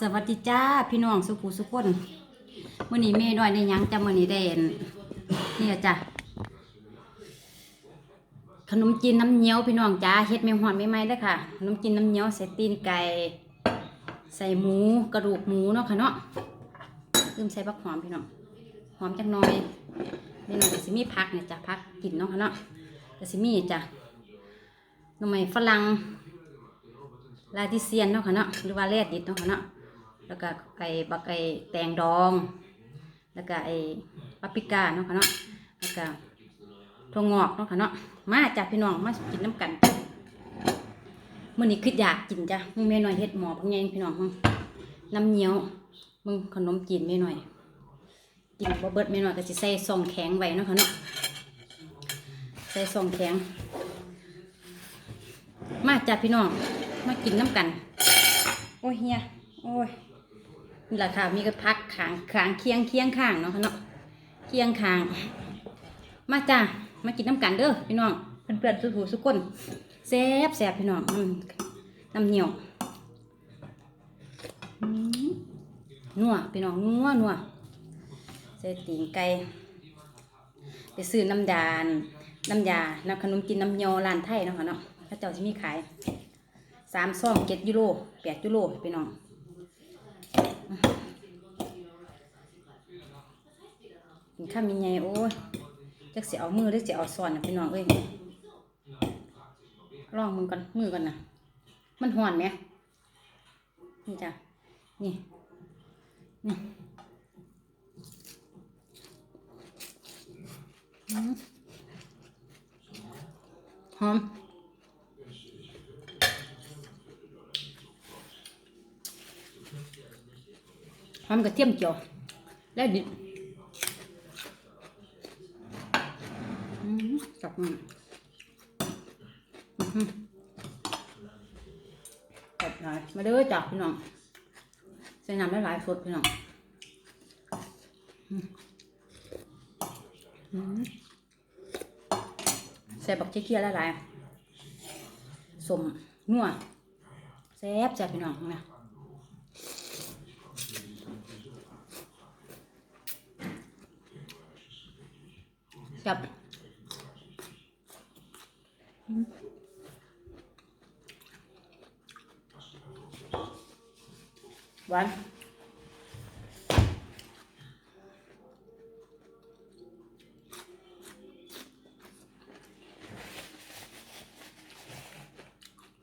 สวัสดีจ้าพี่น้องสุขุสุขคนมื่อนี้แม่น้อยในยังจ้ามื่อนี้ได้เห็นนี่ล่ะจ้ะขนมจีนน้ำเงี้ยวพี่น้องจ้าเฮ็ดแม่หอนไม่ไหมได้อค่ะขนมจีนน้ำเงี้ยวใส่ตีนไก่ใส่หมูกระดูกหมูเนาะค่ะเนาะลืมใส่บักหอมพี่น้องหอมจักหน่อยแม่น้อยก็สิมีผักเนี่ยจ้ะผักกินเนาะค่ะเนาะก็สิมีจ้ะหน่อไม้ฝรั่ง ลาดิเซียนเนาะค่ะเนาะหรือว่าแรดดิดเนาะค่ะเนาะแล้วก็ไอ้บักไอ้แตงดอง แล้วก็ไอ้ปาปริก้าเนาะค่ะเนาะแล้วก็ถั่วงอกเนาะค่ะเนาะมาจ้ะพี่น้องมากินน้ำกันมื้อนี้คืออยากกินจ้ะมึงแม่หน่อยเฮ็ดหมอพวกนี้พี่น้องมึงน้ำเงี้ยวมึงขนมจีนแม่หน่อยกินบ่เบิดแม่หน่อยก็สิใส่ซองแข็งไว้เนาะค่ะเนาะใส่ซองแข็ง มาจ้ะพี่น้อง มากินน้ำกัน โอ้ยเฮียโอ้ยนี่แหละค่ะมีกระพักขางขางเคียงเคียงข้างเนาะค่ะเนาะเคียงข้าง มาจ้ามากินน้ำกันเด้อพี่น้องเพื่อนๆสุขสุกคนแซ่บแซ่บพี่น้องน้ำเหนียวนัวพี่น้องนัวนัวใส่ตีนไก่ไปซื้อน้ำดานน้ำยาน้ำขนมจีนน้ำเยอร้านไทยเนาะค่ะเนาะพระเจ้าจะมีขาย สามซองเจ็ดยูโรแปดยูโรพี่น้องกินข้าวมีไงโอ้ยจักเสียเอามือหรือเสียเอาซ้อนนะพี่น้องเอ้ยลองมือกันมือกันนะมันห่อนไหมนี่จ้ะนี่นี่หอม หอมกระเทียมเจียวแล้วดิบอืมจับมือจับหลายมาเด้อจับพี่น้องใส่น้ำได้หลายสดพี่น้องใส่บักเคี้ยวหลายๆสมนัวแซ่บจ้ะพี่น้องนะ จับหวาน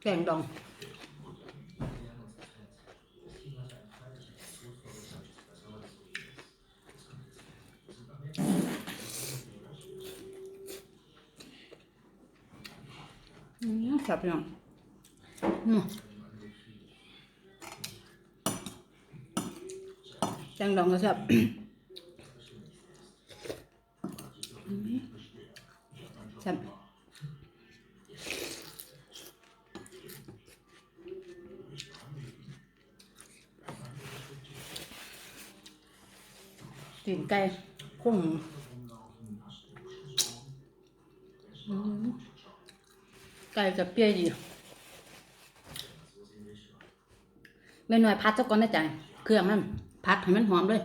แกงดองอืมจั บพี่น้องอืมแกงดองก็แซ่บอืมแซ่บตีนไก่ข้งอืม ไก่กับเปรี้ยวดีแม่หน่อยพัดเจ้าก่อนนะจ๊ะเครื่องมันพัดให้มันหอมเลย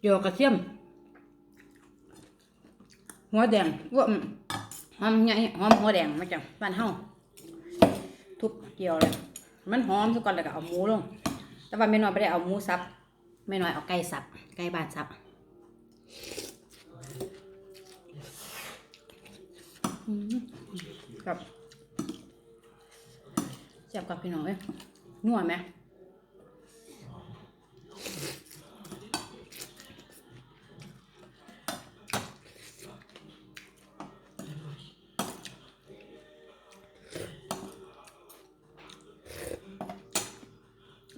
เกี่ยวกระเทียม หัวแดงว่าหอมใหญ่หอมหัวแดงมาจากบ้านเฮาทุบเกี่ยวเลย มันหอมทุกก่อนแล้วก็เอาหมูลง แต่ว่าแม่น้อยไม่ได้เอาหมูสับแม่น้อยเอาไก่สับ ไก่บ้านสับ อืมครับแซ่บกับพี่น้องเอ้ยนัวไหม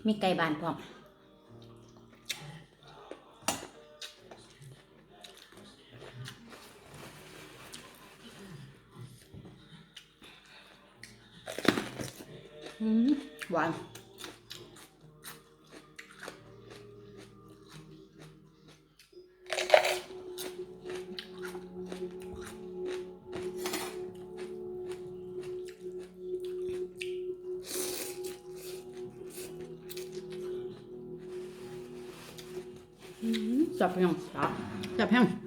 มีไก่บานพร้อม หวาน จับแห้งจับจับแห้ง